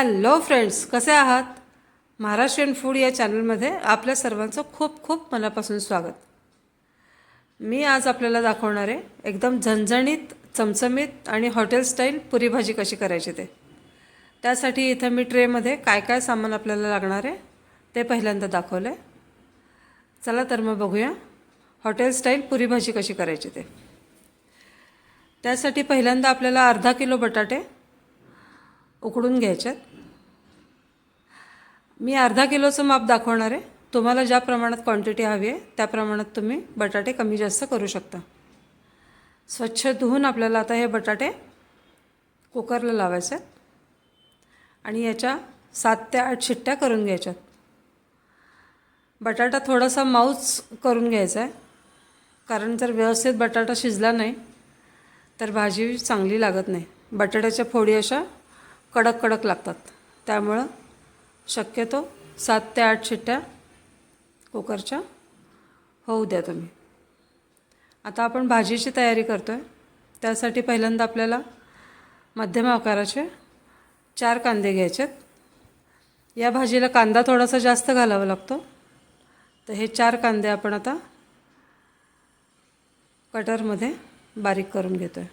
Hello friends कसे आहात? Maharashtrian food या चॅनलमध्ये आपल्या सर्वांचं खूप खूप मनापासून स्वागत. मी आज आपल्याला दाखवणार आहे एकदम झणझणीत चमचमीत आणि हॉटेल स्टाईल पुरी भाजी कशी करायची ते. त्यासाठी इथं मी ट्रेमध्ये काय काय सामान आपल्याला लागणार आहे ते पहिल्यांदा दाखवलं आहे चला तर मग बघूया हॉटेल स्टाईल पुरी भाजी कशी करायची ते. त्यासाठी पहिल्यांदा आपल्याला अर्धा किलो बटाटे उकडून घ्यायच्यात मी अर्धा किलोचं माप दाखवणार आहे. तुम्हाला ज्या प्रमाणात क्वांटिटी हवी आहे त्या प्रमाणात तुम्ही बटाटे कमी जास्त करू शकता. स्वच्छ धुवून आपल्याला आता हे बटाटे कुकरला लावायचे आहेत. आणि याच्या सात ते आठ शिट्ट्या करून घ्यायच्यात बटाटा थोडासा माऊच करून घ्यायचा आहे. कारण जर व्यवस्थित बटाटा शिजला नाही तर भाजी चांगली लागत नाही. बटाट्याच्या फोडी अशा कडक कडक लागतात. त्यामुळं शक्यतो सात ते आठ शिट्ट्या कुकरच्या. होऊ द्या तुम्ही. आता आपण भाजीची तयारी करतो आहे त्यासाठी पहिल्यांदा आपल्याला मध्यम आकाराचे चार कांदे घ्यायचे आहेत. या भाजीला कांदा थोडासा जास्त घालावा लागतो. तर हे चार कांदे आपण आता कटरमध्ये बारीक करून घेतो आहे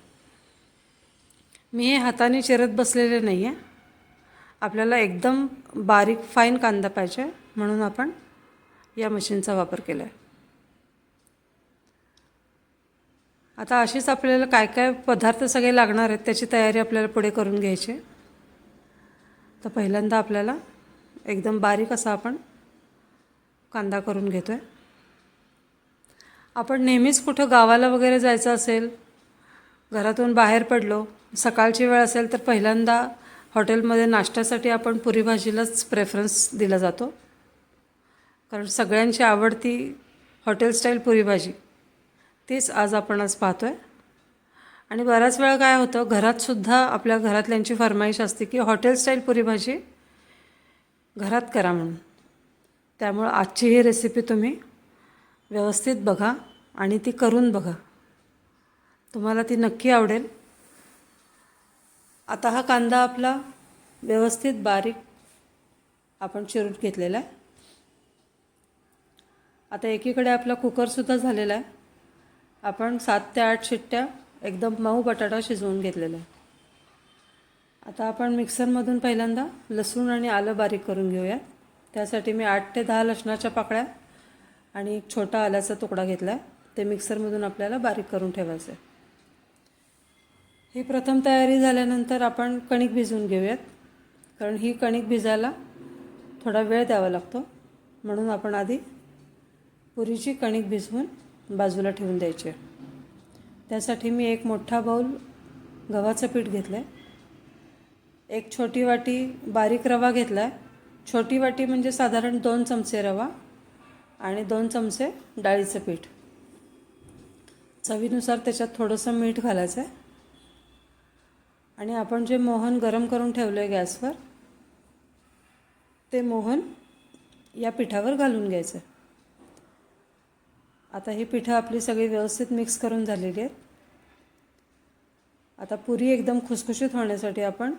मी हे हाताने चिरत बसलेले नाही आहे आपल्याला एकदम बारीक फाईन कांदा पाहिजे म्हणून आपण या मशीनचा वापर केला आहे आता अशीच आपल्याला काय काय पदार्थ सगळे लागणार आहेत त्याची तयारी आपल्याला पुढे करून घ्यायची आहे. तर पहिल्यांदा आपल्याला एकदम बारीक असा आपण कांदा करून घेतो आहे आपण नेहमीच कुठं गावाला वगैरे जायचं असेल घरातून बाहेर पडलो सकाळची वेळ असेल तर पहिल्यांदा हॉटेलमध्ये नाश्त्यासाठी आपण पुरी भाजीलाच प्रेफरन्स दिला जातो. कारण सगळ्यांची आवडती हॉटेल स्टाईल पुरी भाजी. तीच आज आपण आज पाहतो आहे आणि बऱ्याच वेळा काय होतं घरातसुद्धा आपल्या घरातल्यांची फरमाईश असते की हॉटेल स्टाईल पुरी भाजी घरात करा म्हणून. त्यामुळं आजची ही रेसिपी तुम्ही व्यवस्थित बघा आणि ती करून बघा. तुम्हाला ती नक्की आवडेल. आता हा कांदा आपला व्यवस्थित बारीक आपण चिरून घेतलेला आहे. आता एकीकडे आपला कुकरसुद्धा झालेला आहे. आपण सात ते आठ शिट्ट्या एकदम मऊ बटाटा शिजवून घेतलेला आहे. आता आपण मिक्सरमधून पहिल्यांदा लसूण आणि आलं बारीक करून घेऊया. त्यासाठी मी आठ ते दहा लसणाच्या पाकळ्या आणि एक छोटा आल्याचा तुकडा घेतला आहे ते मिक्सरमधून आपल्याला बारीक करून ठेवायचं आहे ही प्रथम तयारी झाल्यानंतर आपण कणिक भिजवून घेऊयात. कारण ही कणिक भिजायला थोडा वेळ द्यावा लागतो. म्हणून आपण आधी पुरीची कणिक भिजवून बाजूला ठेवून द्यायची आहे. त्यासाठी मी एक मोठा बाऊल गव्हाचं पीठ घेतलं आहे एक छोटी वाटी बारीक रवा घेतला आहे छोटी वाटी म्हणजे साधारण दोन चमचे रवा आणि दोन चमचे डाळीचं पीठ. चवीनुसार त्याच्यात थोडंसं मीठ घालायचं आहे आणि आपण जे मोहन गरम करून ठेवलं आहे गॅसवर ते मोहन या पिठावर घालून घ्यायचं आता ही पिठं आपली सगळी व्यवस्थित मिक्स करून झालेली आहेत. आता पुरी एकदम खुसखुशीत होण्यासाठी आपण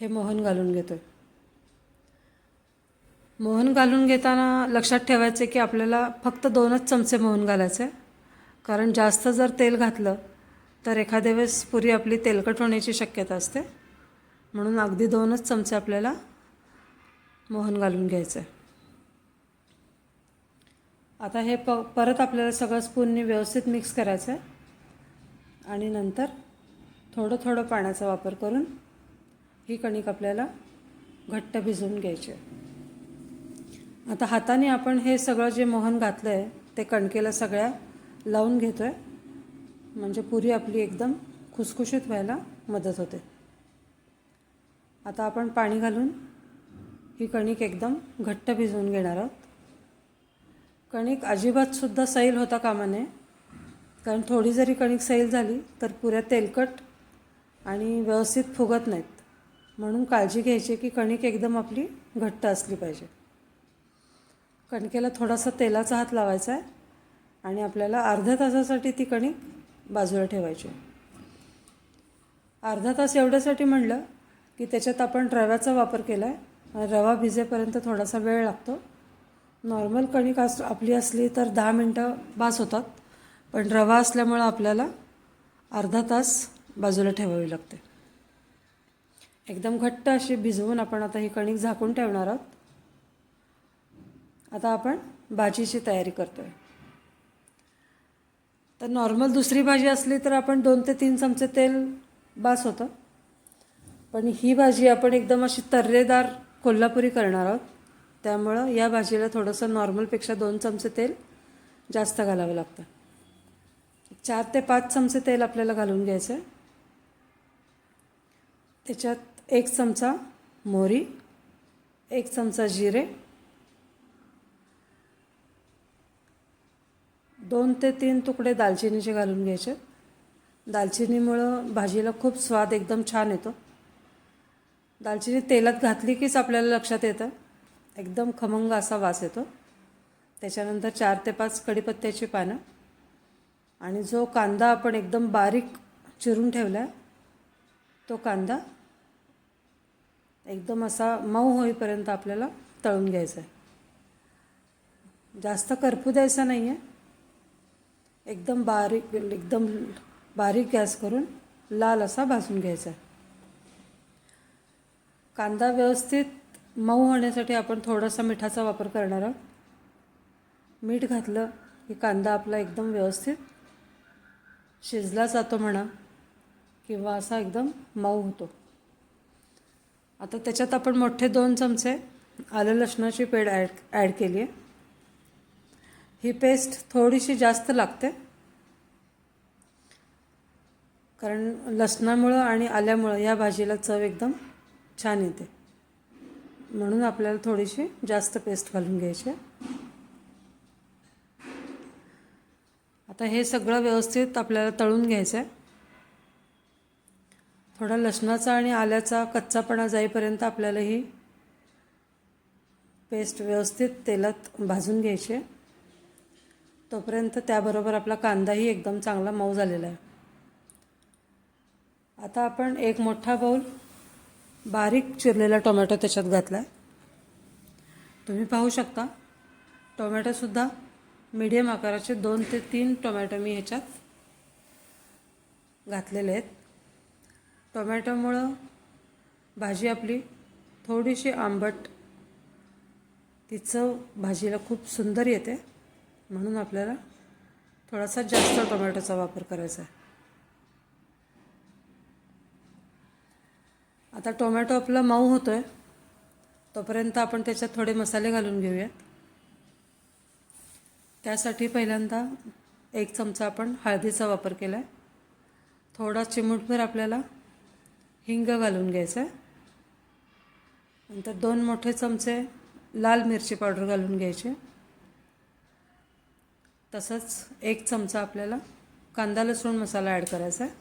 हे मोहन घालून घेतो आहे मोहन घालून घेताना लक्षात ठेवायचं की आपल्याला फक्त दोनच चमचे मोहन घालायचे आहे कारण जास्त जर तेल घातलं तर एखाद्या वेळेस पुरी आपली तेलकट होण्याची शक्यता असते. म्हणून अगदी दोनच चमचे आपल्याला मोहन घालून घ्यायचं आहे आता हे प परत आपल्याला सगळं स्पूननी व्यवस्थित मिक्स करायचं आहे आणि नंतर थोडं थोडं पाण्याचा वापर करून ही कणिक आपल्याला घट्ट भिजवून घ्यायची आहे. आता हाताने आपण हे सगळं जे मोहन घातलं आहे ते कणकेला सगळ्या लावून घेतो आहे म्हणजे पुरी आपली एकदम खुसखुशीत व्हायला मदत होते. आता आपण पाणी घालून ही कणिक एकदम घट्ट भिजवून घेणार आहोत. कणिक अजिबातसुद्धा सैल होता कामा नये कारण थोडी जरी कणिक सैल झाली तर पुऱ्या तेलकट आणि व्यवस्थित फुगत नाहीत. म्हणून काळजी घ्यायची की कणिक एकदम आपली घट्ट असली पाहिजे. कणकेला थोडासा तेलाचा हात लावायचा आहे आणि आपल्याला अर्ध्या तासासाठी ती कणिक बाजूला ठेवायची. अर्धा तास एवढ्यासाठी म्हणलं की त्याच्यात आपण रव्याचा वापर केला आहे रवा भिजेपर्यंत थोडासा वेळ लागतो. नॉर्मल कणिक अस आपली असली तर दहा मिनटं बास होतात पण रवा असल्यामुळं आपल्याला अर्धा तास बाजूला ठेवावी लागते. एकदम घट्ट अशी भिजवून आपण आता ही कणिक झाकून ठेवणार आहोत. आता आपण भाजीची तयारी करतो आहे तर नॉर्मल दुसरी भाजी असली तर आपण दोन ते तीन चमचे तेल बास होतं. पण ही भाजी आपण एकदम अशी तर्रेदार कोल्हापुरी करणार आहोत. त्यामुळं या भाजीला थोडंसं नॉर्मलपेक्षा दोन चमचे तेल जास्त घालावं लागतं. चार ते पाच चमचे तेल आपल्याला घालून घ्यायचं आहे त्याच्यात एक चमचा मोहरी एक चमचा जिरे दोन ते तीन तुकडे दालचिनीचे घालून घ्यायचे. दालचिनीमुळं भाजीला खूप स्वाद एकदम छान येतो. दालचिनी तेलात घातली कीच आपल्याला लक्षात येतं. एकदम खमंग असा वास येतो. त्याच्यानंतर चार ते पाच कढीपत्त्याची पानं. आणि जो कांदा आपण एकदम बारीक चिरून ठेवला आहे तो कांदा एकदम असा मऊ होईपर्यंत आपल्याला तळून घ्यायचा आहे. जास्त करपू द्यायचा नाही आहे एकदम बारीक एकदम बारीक गॅस करून लाल असा भाजून घ्यायचा आहे. कांदा व्यवस्थित मऊ होण्यासाठी आपण थोडासा मिठाचा वापर करणार आहोत. मीठ घातलं की कांदा आपला एकदम व्यवस्थित शिजला जातो म्हणा किंवा असा एकदम मऊ होतो. आता त्याच्यात आपण मोठे दोन चमचे आलं लसणाची पेड ॲड ॲड केली आहे. ही पेस्ट थोडीशी जास्त लागते. कारण लसणामुळं आणि आल्यामुळं या भाजीला चव एकदम छान येते. म्हणून आपल्याला थोडीशी जास्त पेस्ट घालून घ्यायची आता हे सगळं व्यवस्थित आपल्याला तळून घ्यायचं आहे थोडा लसणाचा आणि आल्याचा कच्चापणा जाईपर्यंत आपल्याला ही पेस्ट व्यवस्थित तेलात भाजून घ्यायची आहे. तोपर्यंत त्याबरोबर आपला कांदाही एकदम चांगला मऊ झालेला आहे. आता आपण एक मोठा बाऊल बारीक चिरलेला टोमॅटो त्याच्यात घातला आहे तुम्ही पाहू शकता टोमॅटोसुद्धा मीडियम आकाराचे दोन ते तीन टोमॅटो मी ह्याच्यात घातलेले आहेत. टोमॅटोमुळं भाजी आपली थोडीशी आंबट ती चव भाजीला खूप सुंदर येते. म्हणून आपल्याला थोडासा जास्त टोमॅटोचा वापर करायचा आहे. आता टोमॅटो आपला मऊ होतो आहे तोपर्यंत आपण त्याच्यात थोडे मसाले घालून घेऊयात. त्यासाठी पहिल्यांदा एक चमचा आपण हळदीचा वापर केला आहे थोडा चिमूटभर आपल्याला हिंग घालून घ्यायचं आहे. नंतर दोन मोठे चमचे लाल मिरची पावडर घालून घ्यायचे. तसंच एक चमचा आपल्याला कांदा लसूण मसाला ॲड करायचा आहे.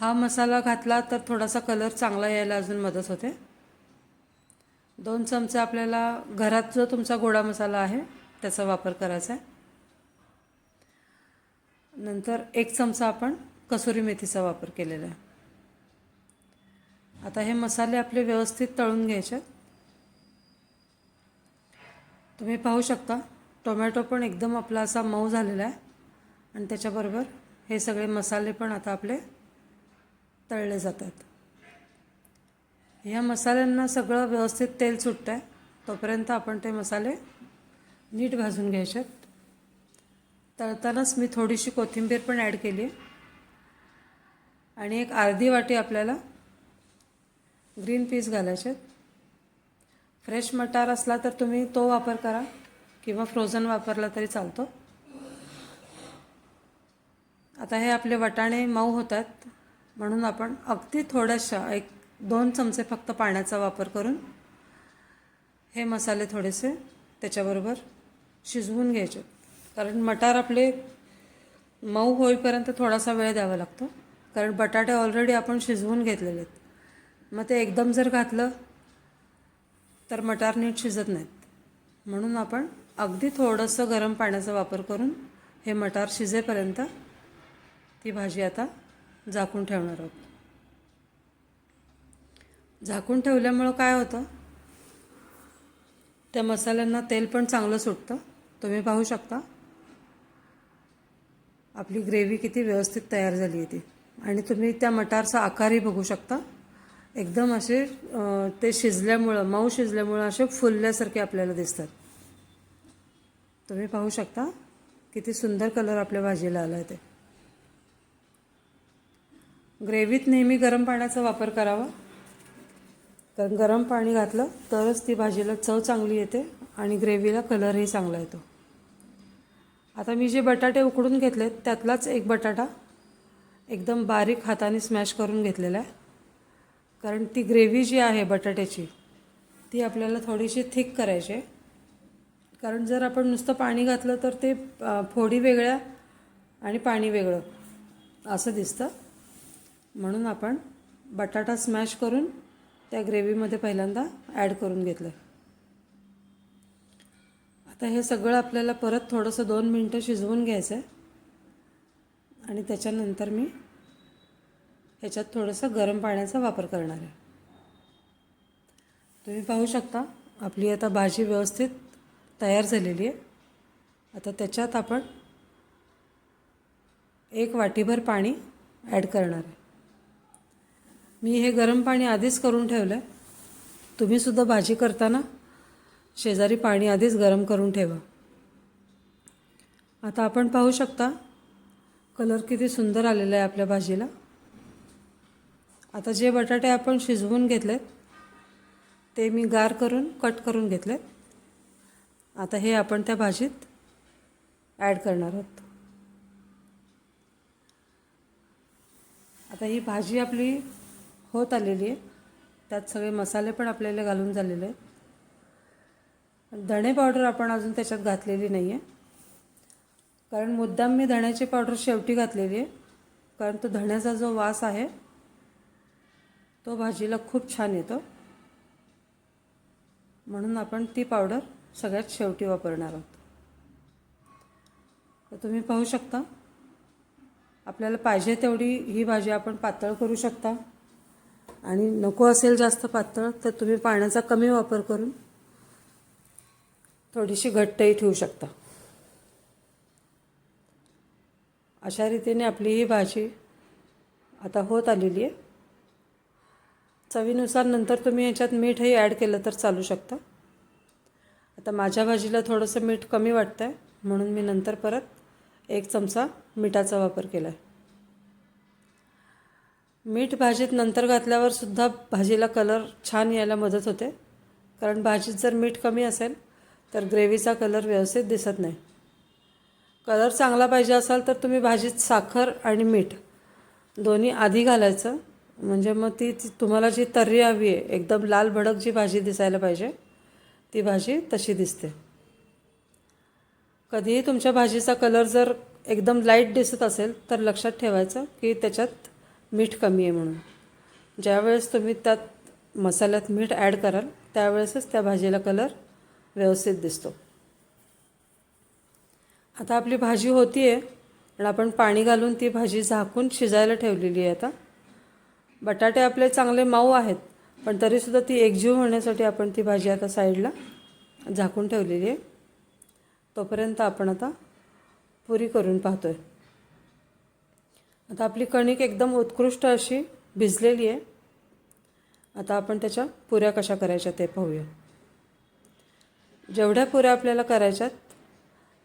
हा मसाला घातला तर थोडासा कलर चांगला यायला अजून मदत होते. दोन चमचे आपल्याला घरात जो तुमचा गोडा मसाला आहे त्याचा वापर करायचा आहे. नंतर एक चमचा आपण कसुरी मेथीचा वापर केलेला आहे. आता हे मसाले आपले व्यवस्थित तळून घ्यायचे तुम्ही पाहू शकता टोमॅटो पण एकदम आपला असा मऊ झालेला आहे. आणि त्याच्याबरोबर हे सगळे मसाले पण आता आपले तळले जातात. ह्या मसाल्यांना सगळं व्यवस्थित तेल सुटतं आहे तोपर्यंत आपण ते मसाले नीट भाजून घ्यायचे. तळतानाच मी थोडीशी कोथिंबीर पण ॲड केली. आहे आणि एक अर्धी वाटी आपल्याला ग्रीन पीस घालायचे. फ्रेश मटार असला तर तुम्ही तो वापर करा. किंवा फ्रोझन वापरला तरी चालतो. आता हे आपले वटाणे मऊ होतात म्हणून आपण अगदी थोड्याशा एक दोन चमचे फक्त पाण्याचा वापर करून हे मसाले थोडेसे त्याच्याबरोबर शिजवून घ्यायचे. कारण मटार आपले मऊ होईपर्यंत थोडासा वेळ द्यावा लागतो. कारण बटाटे ऑलरेडी आपण शिजवून घेतलेले आहेत. मग ते एकदम जर घातलं तर मटार नीट शिजत नाहीत. म्हणून आपण अगदी थोडंसं गरम पाण्याचा वापर करून हे मटार शिजेपर्यंत ती भाजी आता झाकून ठेवणार आहोत. झाकून ठेवल्यामुळं काय होतं? त्या मसाल्यांना तेल पण चांगलं सुटतं. तुम्ही पाहू शकता. आपली ग्रेव्ही किती व्यवस्थित तयार झाली आहे ती. आणि तुम्ही त्या मटारचा आकारही बघू शकता. एकदम असे ते शिजल्यामुळं मऊ शिजल्यामुळं असे फुलल्यासारखे आपल्याला दिसतात. तुम्ही पाहू शकता किती सुंदर कलर आपल्या भाजीला आला आहे ते. ग्रेव्हीत नेहमी गरम पाण्याचा वापर करावा. कारण गरम पाणी घातलं तरच ती भाजीला चव चांगली येते आणि ग्रेव्हीला कलरही चांगला येतो. आता मी जे बटाटे उकडून घेतलेत त्यातलाच एक बटाटा एकदम बारीक हाताने स्मॅश करून घेतलेला आहे. कारण ती ग्रेव्ही जी आहे बटाट्याची ती आपल्याला थोडीशी थिक करायची आहे. कारण जर आपण नुसतं पाणी घातलं तर ते फोडी वेगळ्या आणि पाणी वेगळं. असं दिसतं. म्हणून आपण बटाटा स्मॅश करून त्या ग्रेव्हीमध्ये पहिल्यांदा ॲड करून घेतलं. आता हे सगळं आपल्याला परत थोडंसं दोन मिनटं शिजवून घ्यायचं आहे आणि त्याच्यानंतर मी ह्याच्यात थोडंसं गरम पाण्याचा वापर करणार आहे. तुम्ही पाहू शकता आपली आता भाजी व्यवस्थित तयार झालेली आहे. आता त्याच्यात आपण एक वाटीभर पाणी ॲड करणार आहे. मी हे गरम पाणी आधीच करून ठेवलं आहे तुम्हीसुद्धा भाजी करताना शेजारी पाणी आधीच गरम करून ठेवा. आता आपण पाहू शकता कलर किती सुंदर आलेला आहे आपल्या भाजीला. आता जे बटाटे आपण शिजवून घेतलेत ते मी गार करून कट करून घेतलेत. आता हे आपण त्या भाजीत ॲड करणार आहोत. आता ही भाजी आपली होत आलेली आहे. त्यात सगळे मसाले पण आपल्याला घालून झालेले आहेत. धणे पावडर आपण अजून त्याच्यात घातलेली नाही आहे कारण मुद्दाम मी धण्याची पावडर शेवटी घातलेली आहे. कारण तो धण्याचा जो वास आहे तो भाजीला खूप छान येतो. म्हणून आपण ती पावडर सगळ्यात शेवटी वापरणार आहोत. तर तुम्ही पाहू शकता आपल्याला पाहिजे तेवढी ही भाजी आपण पातळ करू शकता. आणि नको असेल जास्त पातळ तर तुम्ही पाण्याचा कमी वापर करून थोडीशी घट्टही ठेवू शकता. अशा रीतीने आपली ही भाजी आता होत आलेली आहे. चवीनुसार नंतर तुम्ही याच्यात मीठही ॲड केलं तर चालू शकता. आता माझ्या भाजीला थोडंसं मीठ कमी वाटतं आहे म्हणून मी नंतर परत एक चमचा मिठाचा वापर केला आहे मीठ भाजीत नंतर घातल्यावर सुद्धा भाजीला कलर छान यायला मदत होते. कारण भाजीत जर मीठ कमी असेल तर ग्रेव्हीचा कलर व्यवस्थित दिसत नाही. कलर चांगला पाहिजे असाल तर तुम्ही भाजीत साखर आणि मीठ दोन्ही आधी घालायचं. म्हणजे मग ती ती- तुम्हाला जी तर्री हवी आहे एकदम लाल भडक जी भाजी दिसायला पाहिजे ती भाजी तशी दिसते. कधीही तुमच्या भाजीचा कलर जर एकदम लाइट दिसत असेल तर लक्षात ठेवायचं की त्याच्यात मीठ कमी आहे म्हणून. ज्यावेळेस तुम्ही त्यात मसाल्यात मीठ ॲड कराल त्यावेळेसच त्या भाजीला कलर व्यवस्थित दिसतो. आता आपली भाजी होती आहे आणि आपण पाणी घालून ती भाजी झाकून शिजायला ठेवलेली आहे आता. बटाटे आपले चांगले मऊ आहेत पण तरीसुद्धा ती एकजीव होण्यासाठी आपण ती भाजी आता साईडला झाकून ठेवलेली आहे. तोपर्यंत आपण आता पुरी करून पाहतो आहे आता आपली कणिक एकदम उत्कृष्ट अशी भिजलेली आहे. आता आपण त्याच्या पुऱ्या कशा करायच्या ते पाहूया. जेवढ्या पुऱ्या आपल्याला करायच्यात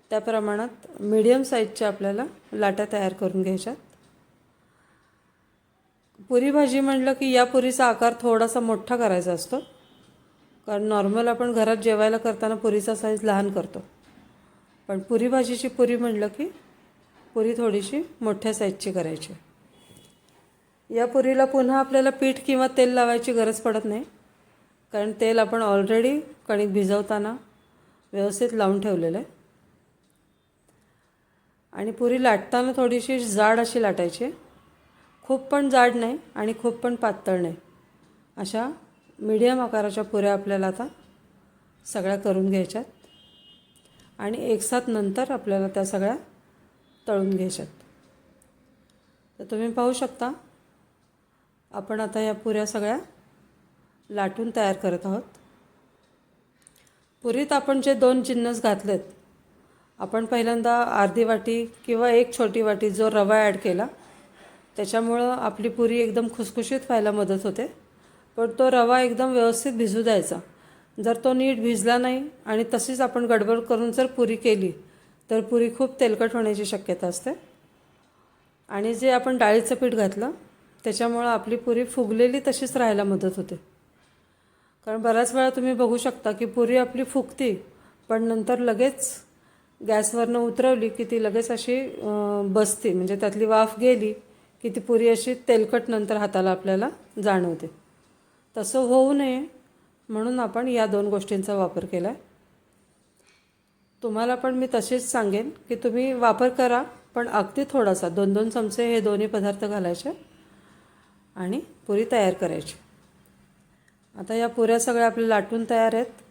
त्या प्रमाणात मीडियम साईजच्या आपल्याला लाट्या तयार करून घ्यायच्यात. पुरी भाजी म्हटलं की या पुरीचा आकार थोडासा मोठा करायचा असतो. कारण नॉर्मल आपण घरात जेवायला करताना पुरीचा साईज लहान करतो. पण पुरी भाजीची पुरी म्हटलं की पुरी थोडीशी मोठ्या साईजची करायची. या पुरीला पुन्हा आपल्याला पीठ किंवा तेल लावायची गरज पडत नाही. कारण तेल आपण ऑलरेडी कणिक भिजवताना व्यवस्थित लावून ठेवलेलं आहे. आणि पुरी लाटताना थोडीशी जाड अशी लाटायची. खूप पण जाड नाही आणि खूप पण पातळ नाही. अशा मीडियम आकाराच्या पुऱ्या आपल्याला आता सगळ्या करून घ्यायच्यात. आणि एकसाथ नंतर आपल्याला त्या सगळ्या तळून घ्यायच्यात. तर तुम्ही पाहू शकता आपण आता या पुऱ्या सगळ्या लाटून तयार करत आहोत. पुरीत आपण जे दोन जिन्नस घातलेत आपण पहिल्यांदा अर्धी वाटी किंवा एक छोटी वाटी जो रवा ॲड केला त्याच्यामुळं आपली पुरी एकदम खुसखुशीत व्हायला मदत होते. पण तो रवा एकदम व्यवस्थित भिजू द्यायचा. जर तो नीट भिजला नाही आणि तशीच आपण गडबड करून जर पुरी केली तर पुरी खूप तेलकट होण्याची शक्यता असते. आणि जे आपण डाळीचं पीठ घातलं त्याच्यामुळं आपली पुरी फुगलेली तशीच राहायला मदत होते. कारण बऱ्याच वेळा तुम्ही बघू शकता की पुरी आपली फुगती पण नंतर लगेच गॅसवरनं उतरवली की ती लगेच अशी बसते. म्हणजे त्यातली वाफ गेली की ती पुरी अशी तेलकट नंतर हाताला आपल्याला जाणवते. तसं होऊ नये म्हणून आपण या दोन गोष्टींचा वापर केला आहे तुम्हाला पण मी तसेच सांगेन की तुम्ही वापर करा पण अगदी थोडासा दोन दोन चमचे हे दोन्ही पदार्थ घालायचे आणि पुरी तयार करायची. आता या पुऱ्या सगळ्या आपल्या लाटून तयार आहेत.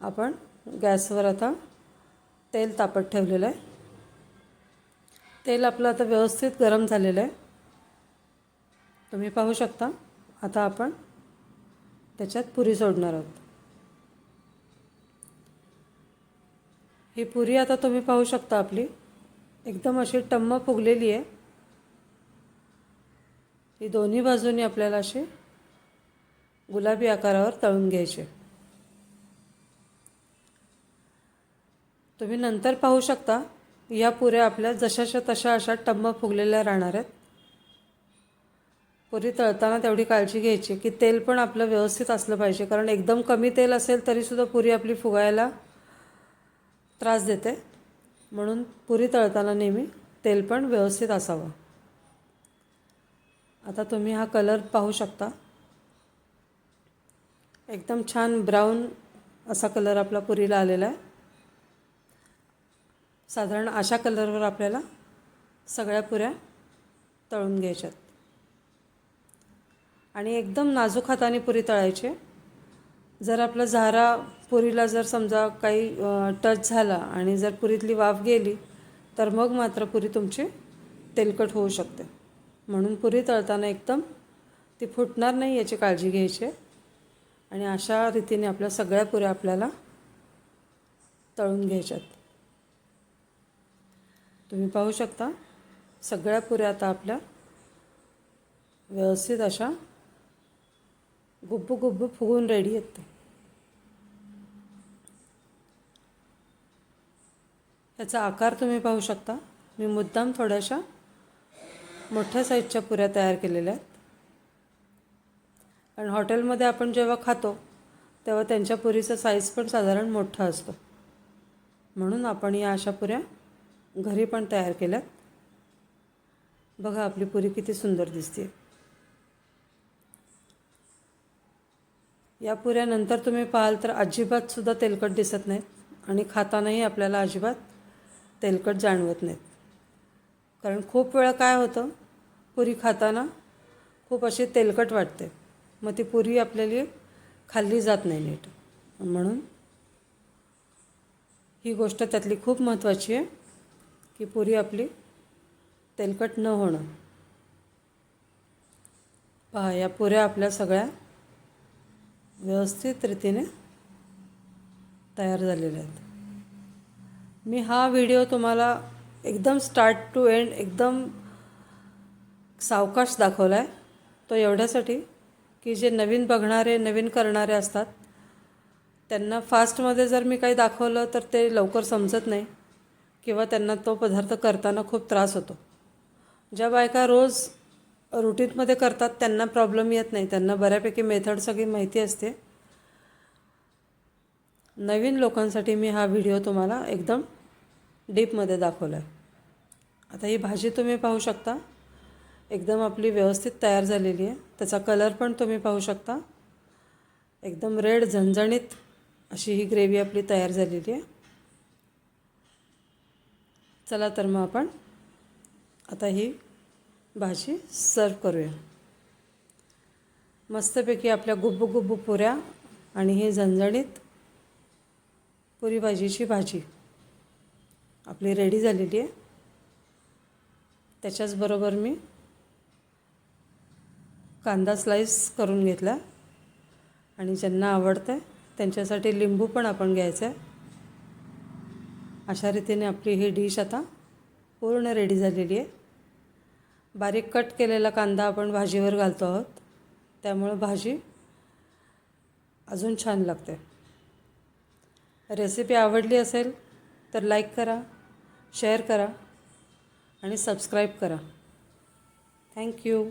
आपण गॅसवर आता तेल तापत ठेवलेलं आहे. तेल आपलं आता व्यवस्थित गरम झालेलं आहे. तुम्ही पाहू शकता. आता आपण त्याच्यात पुरी सोडणार आहोत. ही पुरी आता तुम्ही पाहू शकता आपली. एकदम अशी टम्म फुगलेली आहे. ही दोन्ही बाजूनी आपल्याला अशी गुलाबी आकारावर तळून घ्यायचे. तुम्ही नंतर पाहू शकता. या पुऱ्या आपल्या जशाशा तशा अशा टम्म फुगलेल्या राहणार आहेत. पुरी तळताना तेवढी काळजी घ्यायची की तेल पण आपलं व्यवस्थित असलं पाहिजे. कारण एकदम कमी तेल असेल तरीसुद्धा पुरी आपली फुगायला त्रास देते. म्हणून पुरी तळताना नेहमी तेल पण व्यवस्थित असावं. आता तुम्ही हा कलर पाहू शकता. एकदम छान ब्राऊन असा कलर आपला पुरीला आलेला आहे. साधारण अशा कलरवर आपल्याला सगळ्या पुऱ्या तळून घ्यायच्यात. आणि एकदम नाजूक हाताने पुरी तळायची. जर आपलं झारा पुरीला जर समजा काही टच झाला आणि जर पुरीतली वाफ गेली तर मग मात्र पुरी तुमची तेलकट होऊ शकते. म्हणून पुरी तळताना एकदम ती फुटणार नाही याची काळजी घ्यायची. आणि अशा रीतीने आपल्या सगळ्या पुऱ्या आपल्याला तळून घ्यायच्यात. तुम्ही पाहू शकता. सगळ्या पुऱ्या आता आपल्या व्यवस्थित अशा गुब्ब गुब्बू फुगून रेडी आहेत. त्याचा आकार तुम्ही पाहू शकता. मी मुद्दाम थोड्याशा मोठ्या साईजच्या पुऱ्या तयार केलेल्या आहेत. कारण हॉटेलमध्ये आपण जेव्हा खातो तेव्हा त्यांच्या पुरीचा साईज पण साधारण मोठा असतो. म्हणून आपण या अशा पुऱ्या घरी पण तयार केल्यात. बघा आपली पुरी किती सुंदर दिसते या पुऱ्यानंतर तुम्ही पाहाल तर अजिबातसुद्धा तेलकट दिसत नाहीत आणि खातानाही आपल्याला अजिबात तेलकट जाणवत नाहीत. कारण खूप वेळा काय होतं पुरी खाताना खूप अशी तेलकट वाटते. मग ती पुरी आपल्याला खाल्ली जात नाही नीट. म्हणून ही गोष्ट त्यातली खूप महत्त्वाची आहे. की पुरी आपली तेलकट न होणं. पहा या पुऱ्या आपल्या सगळ्या व्यवस्थित रीतीने तयार झालेल्या आहेत. मी हा व्हिडिओ तुम्हाला एकदम स्टार्ट टू एंड एकदम सावकाश दाखवला आहे तो एवढ्यासाठी की जे नवीन बघणारे नवीन करणारे असतात त्यांना फास्टमध्ये जर मी काही दाखवलं तर ते लवकर समजत नाही. किंवा त्यांना तो पदार्थ करताना खूप त्रास होतो. ज्या बायका रोज रुटीनमध्ये करतात त्यांना प्रॉब्लेम येत नाही. त्यांना बऱ्यापैकी मेथड सगळी माहिती असते. नवीन लोकांसाठी मी हा व्हिडिओ तुम्हाला एकदम डीपमध्ये दाखवला आहे आता ही भाजी तुम्ही पाहू शकता. एकदम आपली व्यवस्थित तयार झालेली आहे. त्याचा कलर पण तुम्ही पाहू शकता. एकदम रेड झणझणीत अशी ही ग्रेव्ही आपली तयार झालेली आहे. चला तर मग आपण आता ही भाजी सर्व करूया. मस्तपैकी आपल्या गुब्बू गुब्बू पुऱ्या आणि ही झणझणीत पुरी भाजीची भाजी आपली रेडी झालेली आहे. त्याच्याचबरोबर मी कांदा स्लाईस करून घेतला. आणि ज्यांना आवडतं आहे त्यांच्यासाठी लिंबू पण आपण घ्यायचं आहे अशा रीतीने आपली ही डिश आता पूर्ण रेडी झालेली आहे. बारीक कट केलेला कांदा आपण भाजीवर घालतो आहोत. त्यामुळं भाजी अजून छान लागते. रेसिपी आवडली असेल तर लाईक करा शेअर करा आणि सबस्क्राईब करा. थँक्यू